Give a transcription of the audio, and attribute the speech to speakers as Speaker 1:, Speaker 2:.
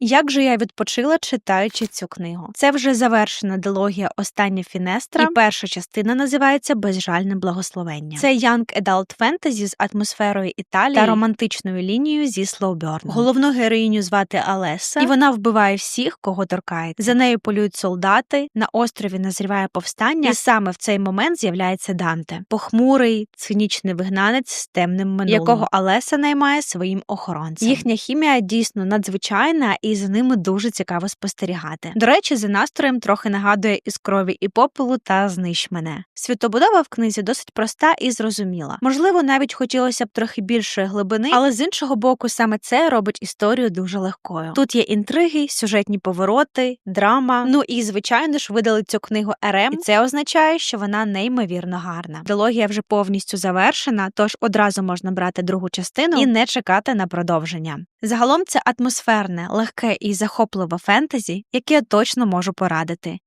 Speaker 1: Як же я відпочила, читаючи цю книгу? Це вже завершена дилогія Остання Фінестра, і перша частина називається Безжальне благословення. Це young adult фентезі з атмосферою Італії та романтичною лінією зі Слоуберном. Головну героїню звати Алеса, і вона вбиває всіх, кого торкається. За нею полюють солдати. На острові назріває повстання, і саме в цей момент з'являється Данте, похмурий, цинічний вигнанець з темним минулим, якого Алеса наймає своїм охоронцем. Їхня хімія дійсно надзвичайна, і за ними дуже цікаво спостерігати. До речі, за настроєм трохи нагадує із крові і попелу та знищ мене. Світобудова в книзі досить проста і зрозуміла. Можливо, навіть хотілося б трохи більшої глибини, але з іншого боку, саме це робить історію дуже легкою. Тут є інтриги, сюжетні повороти, драма. Ну і звичайно ж видали цю книгу РМ, і це означає, що вона неймовірно гарна. Дилогія вже повністю завершена, тож одразу можна брати другу частину і не чекати на продовження. Загалом це атмосферне, легке і захопливе фентезі, яке я точно можу порадити.